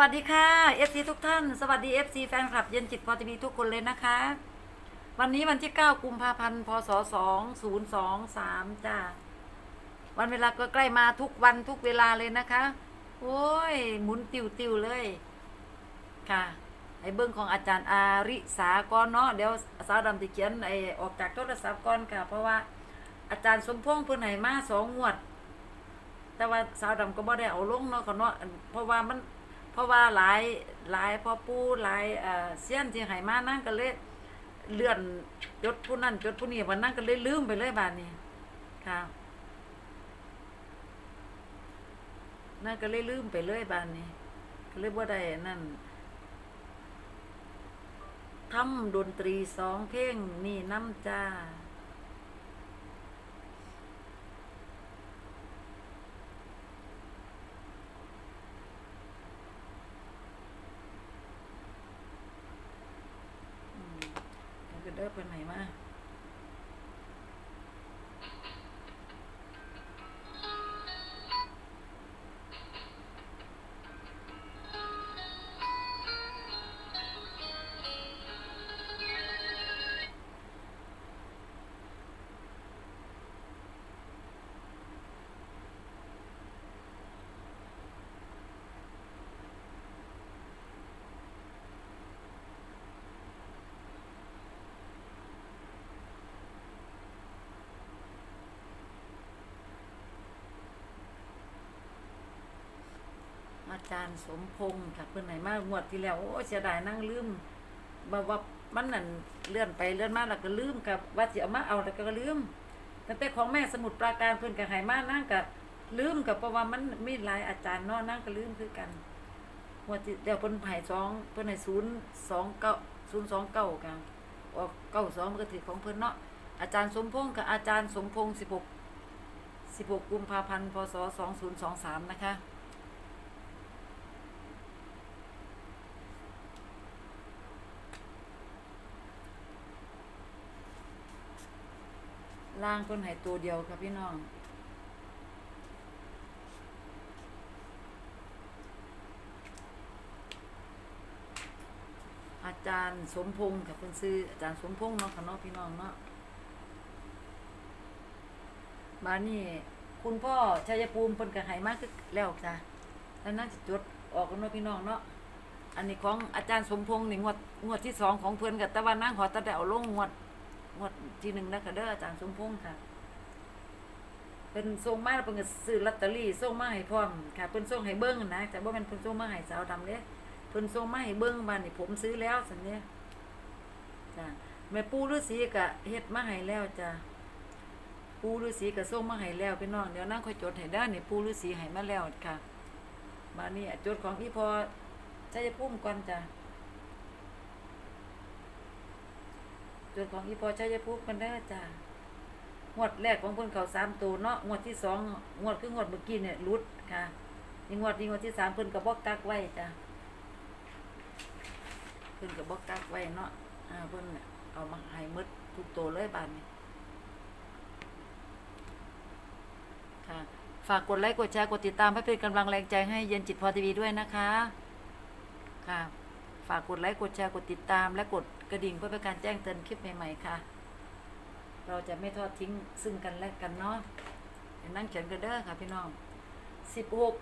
วัสดีค่ะ FC ทุกท่าน สวัสดี FC แฟนคลับเย็นจิตพอทีวีทุกคนเลยนะคะ วันนี้วันที่ 9 กุมภาพันธ์ พศ 2023จ้าวันเวลาก็ใกล้มาทุกวันทุกเวลาเลยนะคะ โอ้ย หมุนติวติวๆเลย ค่ะ ไอ้เบิ้งของอาจารย์อาริสาก่อนเนาะ เดี๋ยวสาวดำติเขียนไอ้ออกจากโทรศัพท์ก่อนค่ะ เพราะว่าอาจารย์สมพงษ์เพิ่นให้มาสองงวด แต่ว่าสาวดำก็บ่ได้เอาลงเนาะก็เนาะ เพราะว่ามัน ราะว่าหลายหลายพ่อปู่หลายเอ่อเสี้ยนที่ให้มานั่นก็เลยเลื่อนจดผู้นั้นจดผู้นี้วันนั้นก็เลยลืมไปเลยบาดนี้ค่ะนั่นก็เลยลืมไปเลยบานนี้ก็เลยบ่ได้นั่นทำดนตรีสองเพลงนี่น้ำจ้า อาจารย์สมพงษ์ค่ะเพิ่นไหนมางวดที่แล้วโอ้เสียดายนั่งลืมบ่ว่ามันนั่นเลื่อนไปเลื่อนมาแล้วก็ลืมกับว่าสิเอามาเอาแล้วก็ลืมตั้งแต่ของแม่สมุทรปราการเพิ่อนก็ให้มานั่งก็ลืมกับเพราะว่ามันมีหลายอาจารย์เนาะนั่งก็ลืมคือกันงวดที่เดี๋ยวเพิ่นให้สองเพิ่นให้029 029กันออก92มันก็ถือของเพิ่นเนาะอาจารย์สมพงษ์กับอาจารย์สมพงษ์16 16กุมภาพันธ์พศ2023นะคะ ล่างเพิ่นให้ตัวเดียวครับพี่น้องอาจารย์สมพงษ์กับเพิ่อนซื้ออาจารย์สมพงษ์เนาะค่ะเนาะพี่น้องเนาะมานี่คุณพ่อชัยภูมิเพิ่นก็ให้มาคือแล้วจ้ะแล้วนั่นสิจดออกกันเนาะพี่น้องเนาะอันนี้ของอาจารย์สมพงษ์นี่งวดงวดที่สองของเพิ่อนกับตะวันนั่งขอตะได้เอาลงงวด งวดที่หนึ่งนะคะเด้ออาจารย์สมพงษ์ค่ะเป็นส่งมาเพิ่นก็ซื้อลอตเตอรี่ส่งมาให้พร้อมค่ะเพิ่นส่งให้เบิ่งนะแต่บ่แม่นเพิ่นส่งมาให้สาวดำเด้เพิ่นส่งมาให้เบิ่งว่านี่ผมซื้อแล้วซั่นเด้จ้ะแม่ปูฤาษีก็เฮ็ดมาให้แล้วจ้ะปูฤาษีก็ส่งมาให้แล้วพี่น้องเดี๋ยวนั่งค่อยจดให้เด้อนี่ปูฤาษีให้มาแล้วค่ะมานี่จดของอีพอชัยภูมิก่อนจ้ะ จุดของอีพอชัยภูมิกันได้จ้างวดแรกของเพิ่นเขาสามตัวเนาะงวดที่สองงวดคืองวดเมื่อกี้เนี่ยรุดค่ะนี่งวดนี้งวดที่สามเพิ่นกับบอกกักไว้จ้ะเพิ่นกับบอกกักไว้เนาะอ่าเพิ่นน่ะเอามาให้หมดทุกตัวเลยบานนี้ค่ะฝากกดไลค์กดแชร์กดติดตามให้เป็นกำลังแรงใจให้เย็นจิตพอทีวีด้วยนะคะค่ะ ฝากกดไลค์กดแชร์กดติดตาม และกดกระดิ่งเพื่อเป็นการแจ้งเตือนคลิปใหม่ๆค่ะ เราจะไม่ทอดทิ้งซึ่งกันและกันเนาะนั่งเขียนกันเด้อค่ะพี่น้อง 16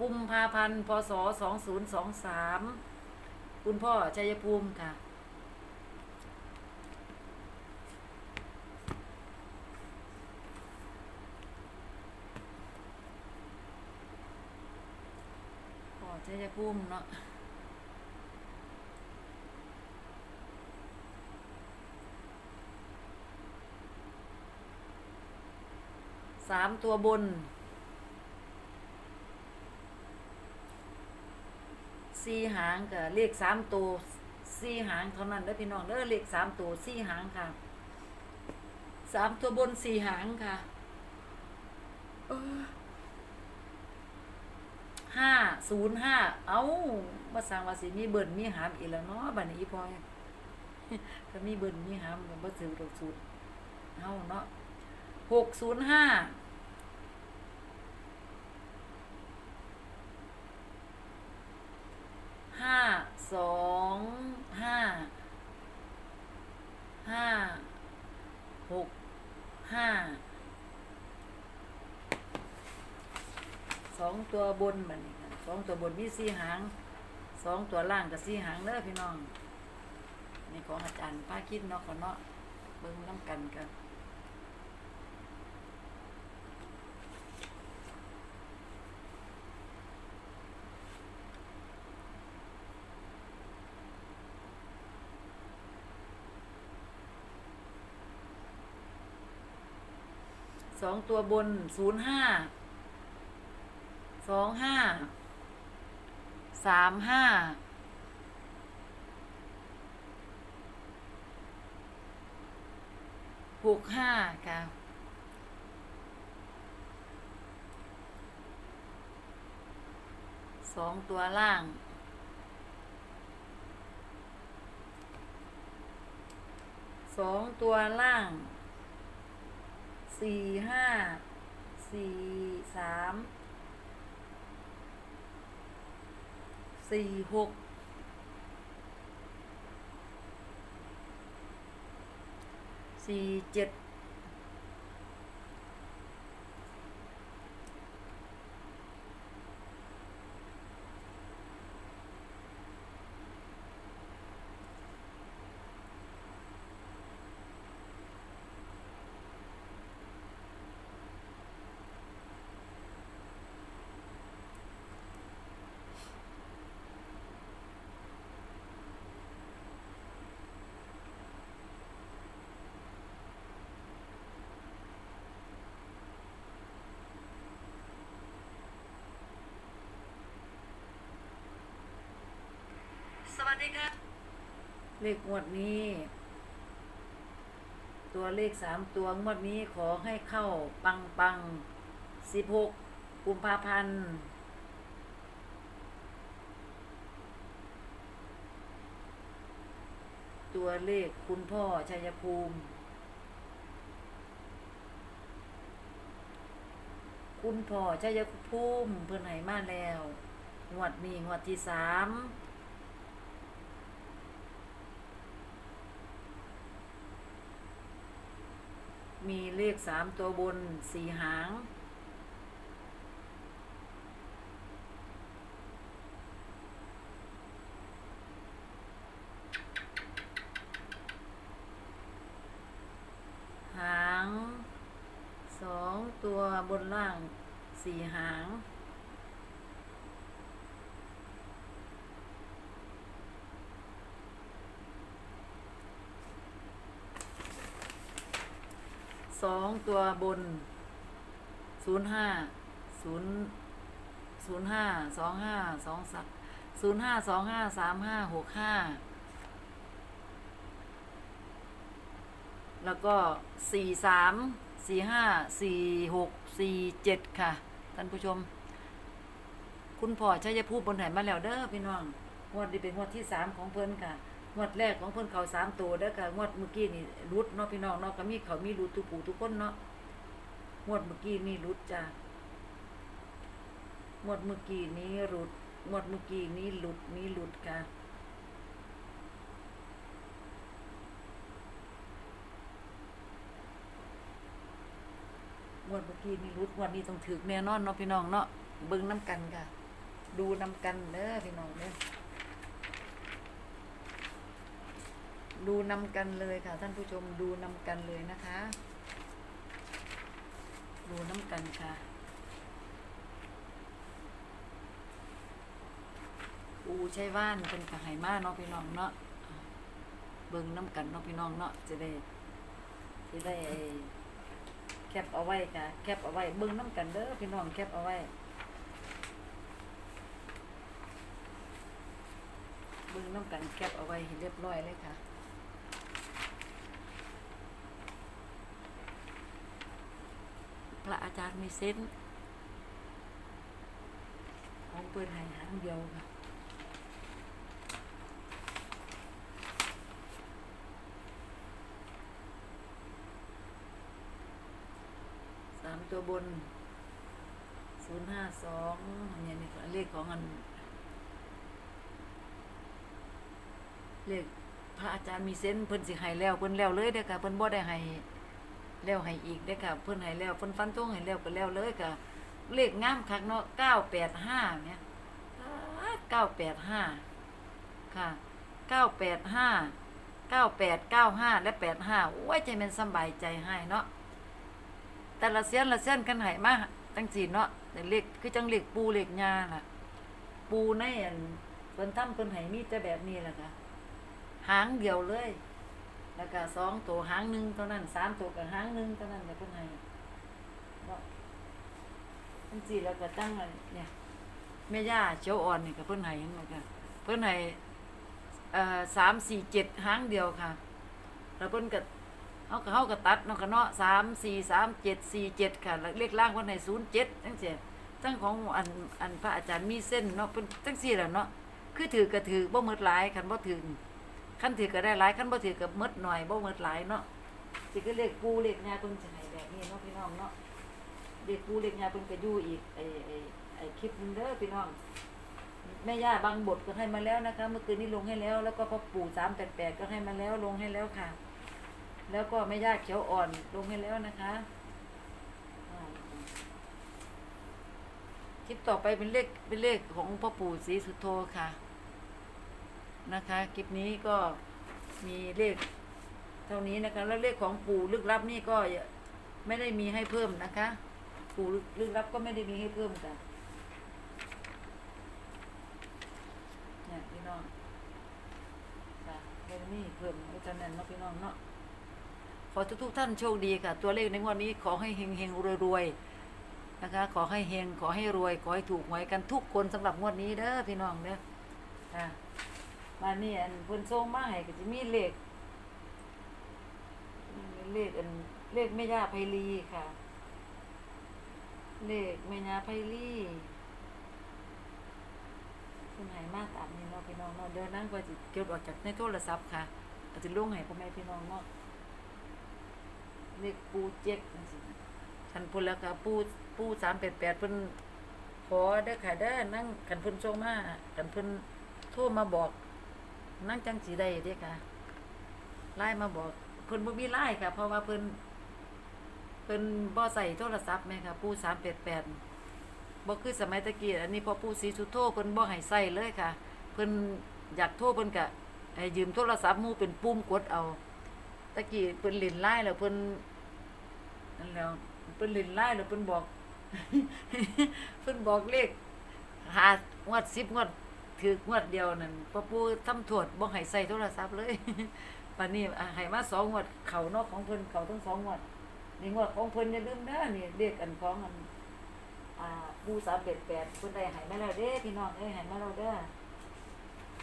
กุมภาพันธ์พศ 2023 คุณพ่อชัยภูมิค่ะ พ่อชัยภูมิเนาะ สามตัวบนสี่หางกับเลขสามตัวสี่หางเท่านั้นเด้พี่น้องเด้อเลขสามตัวสี่หางค่ะสามตัวบนสี่หางค่ะห้าศูนย์ห้าเอามาสั่งว่าสิมีเบิ่นมีหามอีกแล้วเนาะบัดนี้อีพอยก็มีเบิ่นมีหามก็บ่ซื้อดอกสูตรเฮาเนาะหกศูนย์ห้า ห้าสองห้าห้าหกห้าสองตัวบนมันสองตัวบนมีสีหางสองตัวล่างกับสีหางเด้อพี่น้องนี่ของอาจารย์ป้าคิดเนาะขอเนาะเบิ่งน้ำกันกัน สองตัวบนศูนย์ห้าสองห้าสามห้าหกห้าค่ะสองตัวล่างสองตัวล่าง สี่ห้าสี่สามสี่หกสี่เจ็ด เลขงวดนี้ ตัวเลขสามตัวงวดนี้ขอให้เข้าปังปังสิบหกกุมภาพันธ์ตัวเลขคุณพ่อชัยภูมิ คุณพ่อชัยภูมิเพื่อนไหนมาแล้ว งวดนี้งวดที่สาม มีเลขสามตัวบนสี่หาง หางสองตัวบนล่างสี่หาง สองตัวบนศูนย์ห้าศูนย์ศูนย์ห้าสองห้าสองสักศูนย์ห้าสองห้าสามห้าหกห้าแล้วก็สี่สามสี่ห้าสี่หกสี่เจ็ดค่ะ ท่านผู้ชม คุณพ่อชัยภูมิบนไหนมาแล้วเด้อพี่น้องงวดนี้เป็นงวดที่สามของเพิ่นค่ะ งวดแรกของเพิ่นเขาสามตัวเด้อค่ะงวดเมื่อกี้นี่รุดเนาะพี่น้องเนาะก็มีเขามีรุดทุกผู้ทุกคนเนาะงวดเมื่อกี้นี่รุดจ้ะงวดเมื่อกี้นี้รุดงวดเมื่อกี้นี้หลุดนี้หลุดค่ะงวดเมื่อกี้นี่รุดงวดนี้ต้องถึกแน่นอนเนาะพี่น้องเนาะเบิ่งน้ำกันค่ะ ดูน้ำกันเด้อพี่น้องเด้อ ดูนำกันเลยค่ะ ท่านผู้ชมดูนำกันเลยนะคะ ดูน้ำกันค่ะอูใช่ว่านเป็นกระไหมาเนาะพี่น้องเนาะเบิ่งน้ำกันเนาะพี่น้องเนาะจะได้จะได้แคปเอาไว้ค่ะแคปเอาไว้เบิ่งน้ำกันเด้อพี่น้องแคปเอาไว้เบิ่งน้ำกันแคปเอาไว้ให้เรียบร้อยเลยค่ะ พระอาจารย์มีเส้นของเปิดให้หางเดียวค่ะสามตัวบนศูนย์ห้าสองเนี่ยนี่เลขของอัน เลขพระอาจารย์มีเส้นเพิ่นสิให้แล้วเพิ่นแล้วเลยเด้อค่ะเพิ่นบ่ได้ให้ แล้วให้อีกเด้ค่ะ เพิ่นให้แล้วเพิ่นฟันธงให้แล้วก็แล้วเลยค่ะ เลขงามคักเนาะเก้าแปดห้าเนี่ยเก้าแปดห้าค่ะเก้าแปดห้าเก้าแปดเก้าห้าและแปดห้าโอ้ยใจมันสบายใจให้เนาะแต่ละเส้นละเส้นกันให้มาตั้งสี่เนาะแต่เลขคือจังเลขปูเลขยาล่ะ ปูในอันเพิ่นทำเพิ่นให้มีแต่แบบนี้แหละค่ะ หางเดียวเลย แล้วก็สองตัวหางหนึ่งเท่านั้นสามตัวกับหางหนึ่งเท่านั้นแต่เพิ่นให้เนาะจังสี่แล้วก็ตั้งอันเนี่ยแม่ย่าเจียวอ่อนนี่ก็เพิ่นให้เห็นไหมคะเพิ่นให้เอ่อสามสี่เจ็ดหางเดียวค่ะ แล้วเพิ่นก็เอาก็เฮาก็ตัดเนาะค่ะเนาะสามสี่สามเจ็ดสี่เจ็ดค่ะแล้วเลขล่างเพิ่นให้ศูนย์เจ็ดจังซี่ทั้งของอันอันพระอาจารย์มีเส้นเนาะเพิ่นจังซี่แหละเนาะคือถือก็ถือบ่หมดหลายคันบ่ถือ คันถือก็ได้หลายคันบ่ถือก็มดหน่อยบ่มดหลายเนาะสิคือเลขปูเลขยาเพิ่นสิให้แบบนี้เนาะพี่น้องเนาะเลขปูเลขยาเพิ่นก็อยู่อีกไอ้ไอ้ไอ้คลิปนึงเด้อพี่น้องแม่ย่าบางบทก็ให้มาแล้วนะคะ เมื่อคืนนี้ลงให้แล้ว แล้วก็พ่อปู่สามแปดแปดก็ให้มาแล้วลงให้แล้วค่ะ แล้วก็แม่ย่าเขียวอ่อนลงให้แล้วนะคะคลิปต่อไปเป็นเลขเป็นเลขของพ่อปู่ศรีสุโธค่ะ นะคะคลิปนี้ก็มีเลขเท่านี้นะคะ แล้วเลขของปู่ลึกลับนี่ก็ไม่ได้มีให้เพิ่มนะคะ ปู่ลึกลับก็ไม่ได้มีให้เพิ่มค่ะเนี่ยพี่น้องค่ะเรื่องนี้เพิ่มวิจารณ์เนาะพี่น้องเนาะขอทุกทุกท่านโชคดีค่ะ ตัวเลขในงวดนี้ขอให้เฮงเฮงรวยรวยๆนะคะ ขอให้เฮงขอให้รวย ขอให้ถูกหวยกันทุกคนสำหรับงวดนี้เด้อพี่น้องเด้อค่ะ มานี่อันเพิ่นส่งมาให้ก็จะมีเลขเลขอันเลขแม่ย่าไพลีค่ะ เลขแม่ย่าไพลีคุณหายมากตามนี้เนาะพี่น้องเนาะเดี๋ยวนั่งไปจิเก็บออกจากในโทรศัพท์ค่ะอาจจะลงให้พ่อแม่พี่น้องเนาะเลขปูเจ็ดฉันพูดแล้วค่ะปูปูสามแปดแปดเพิ่นขอได้ค่ะได้นั่งกันเพิ่นโชมากันเพิ่นโทรมาบอก นั่งจังสีได้เด้อค่ะไล่มาบอกเพิ่นบ่มีไล่ค่ะ เพราะว่าเพิ่นเพิ่นบ่ใส่โทรศัพท์แม่ค่ะปูสามแปดแปดบ่คือสมัยตะกี้อันนี้พอปู่ศรีสุโธเพิ่นบ่ให้ใส่เลยค่ะ เพิ่นอยากโทรเพิ่นก็ให้ยืมโทรศัพท์มู่เป็นปุ่มกดเอา ตะกี้เพิ่นเล่นไลน์แล้วเพิ่นนั่นแล้วเพิ่นเล่นไลน์แล้วเพิ่นบอกเพิ่นบอกเลขหางวด10งวด ถืองวดเดียวนั่นพอปู่ทำโทษบ่ให้ใส่โทรศัพท์เลยปันนี้อะให้มาสองงวดเขานาะของเพิ่นเขาทั้งสองงวดนี่งวดของเพิ่นอย่าลืมเด้อนี่เลขอันของอันอ่าปูสามเป็ดแปดคุณได้ใหายมาแล้วเด้พี่น้องเอ้ยใหายมาแล้วเด้อ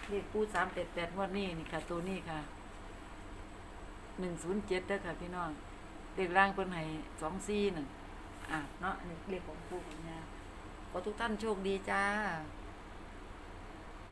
เรียกปูสามเป็ดแปดงวดนี้นี่ค่ะตัวนี้ค่ะหนึ่งศูนย์เจ็ดเด้อค่ะพี่น้องเด็กร่างเพิ่นให้สองซี่หนึ่งอะเนาะนนี้เรียกของปูของยาขอทุกท่านโชคดีจ้า